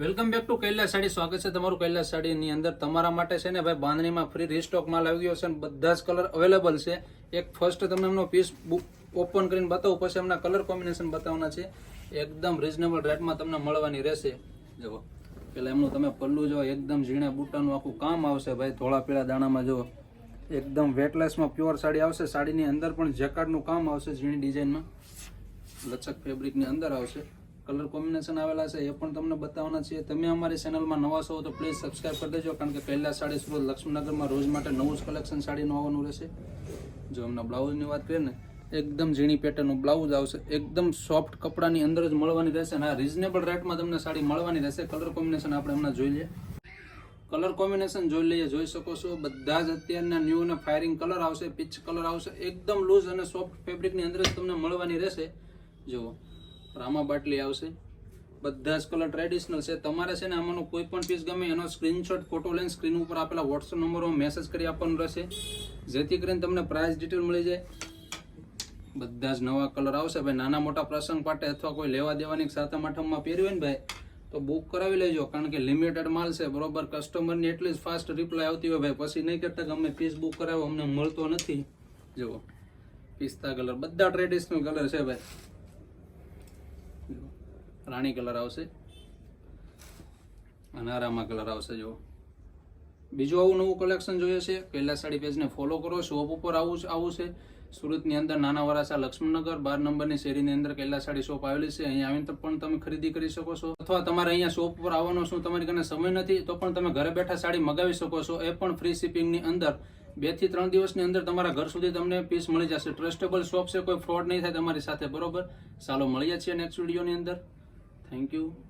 Welcome back to Kailash Sari. સ્વાગત છે તમારું કૈલાસ સાડીની અંદર. તમારા માટે છે ને ભાઈ બાંધણીમાં ફ્રી રીસ્ટોક માલ આવી ગયો છે અને બધા જ કલર અવેલેબલ છે. એક ફર્સ્ટ તમને એમનો પીસ ઓપન કરીને બતાવું, પછી એમના કલર કોમ્બિનેશન બતાવવાના છે. એકદમ રિઝનેબલ રેટમાં તમને મળવાની રહેશે. જુઓ, પેલા એમનું તમે પલ્લું જો એકદમ ઝીણા બુટાનું આખું કામ આવશે ભાઈ. ધોળા પીળા દાણામાં જો એકદમ વેટલેસમાં પ્યોર સાડી આવશે. સાડીની અંદર પણ જેકાર્ડનું કામ આવશે ઝીણી ડિઝાઇનમાં લચક ફેબ્રિકની અંદર આવશે. કલર કોમ્બિનેશન આવેલા છે, એ પણ તમને બતાવવાના છે તમે અમારી ચેનલમાં નવા છો તો પ્લીઝ સબસ્ક્રાઇબ કરી દેજો, કારણ કે પહેલા સાડી સુરત લક્ષ્મીનગરમાં રોજ માટે નવું જ કલેક્શન સાડીનું આવવાનું રહેશે. જો હમણાં બ્લાઉઝની વાત કરીએ ને, એકદમ ઝીણી પેટર્નનું બ્લાઉઝ આવશે. એકદમ સોફ્ટ કપડાની અંદર જ મળવાની રહેશે અને આ રિઝનેબલ રેટમાં તમને સાડી મળવાની રહેશે. કલર કોમ્બિનેશન આપણે હમણાં જોઈ લઈએ. કલર કોમ્બિનેશન જોઈ લઈએ, જોઈ શકો છો. બધા જ અત્યારના ન્યૂ અને ફાયરિંગ કલર આવશે પીચ કલર આવશે. એકદમ લૂઝ અને સોફ્ટ ફેબ્રિકની અંદર જ તમને મળવાની રહેશે. જુઓ. રામા બાટલી આવશે. બધા જ કલર ટ્રેડિશનલ છે. તમારે છે ને આમાંનો કોઈ પણ પીસ ગમે, એનો સ્ક્રીનશોટ ફોટો લઈને સ્ક્રીન ઉપર આપેલા વોટ્સઅપ નંબરમાં મેસેજ કરી આપવાનું રહેશે. જેથી કરીને તમને પ્રાઇસ ડિટેલ મળી જાય. બધા જ નવા કલર આવશે. ભાઈ, નાના મોટા પ્રસંગ માટે અથવા કોઈ લેવા દેવાની સાતમ આઠમમાં પહેર્યું ને ભાઈ, તો બુક કરાવી લેજો. કારણ કે લિમિટેડ માલ છે. બરોબર કસ્ટમરની એટલી જ ફાસ્ટ રિપ્લાય આવતી હોય ભાઈ. પછી નહીં કરતા કે અમે પીસ બુક કરાવો અમને મળતો નથી. જુઓ, પિસ્તા કલર બધા ટ્રેડિશનલ કલર છે ભાઈ. રાણી કલર આવશે. અને આરામા કલર આવશે, જુઓ. બીજું આવું નવું કલેક્શન જોઈએ છે, કૈલાસ સાડી પેજને ફોલો કરો શોપ ઉપર આવું આવું છે. સુરતની અંદર નાના વરાસા લક્ષ્મણનગર, બાર નંબરની શેરીની અંદર કૈલાસ સાડી શોપ આવેલી છે. અહીંયા આવીને પણ તમે ખરીદી કરી શકો છો. અથવા તમારે અહીંયા શોપ ઉપર આવવાનો શું તમારી કને સમય નથી, તો પણ તમે ઘરે બેઠા સાડી મગાવી શકો છો. એ પણ ફ્રી શિપિંગની અંદર. બેથી ત્રણ દિવસની અંદર તમારા ઘર સુધી તમને પીસ મળી જશે. ટ્રસ્ટેબલ શોપ છે, કોઈ ફ્રોડ નહીં થાય તમારી સાથે, બરોબર? ચાલો મળીએ છીએ નેક્સ્ટ વિડીયોની અંદર. thank you.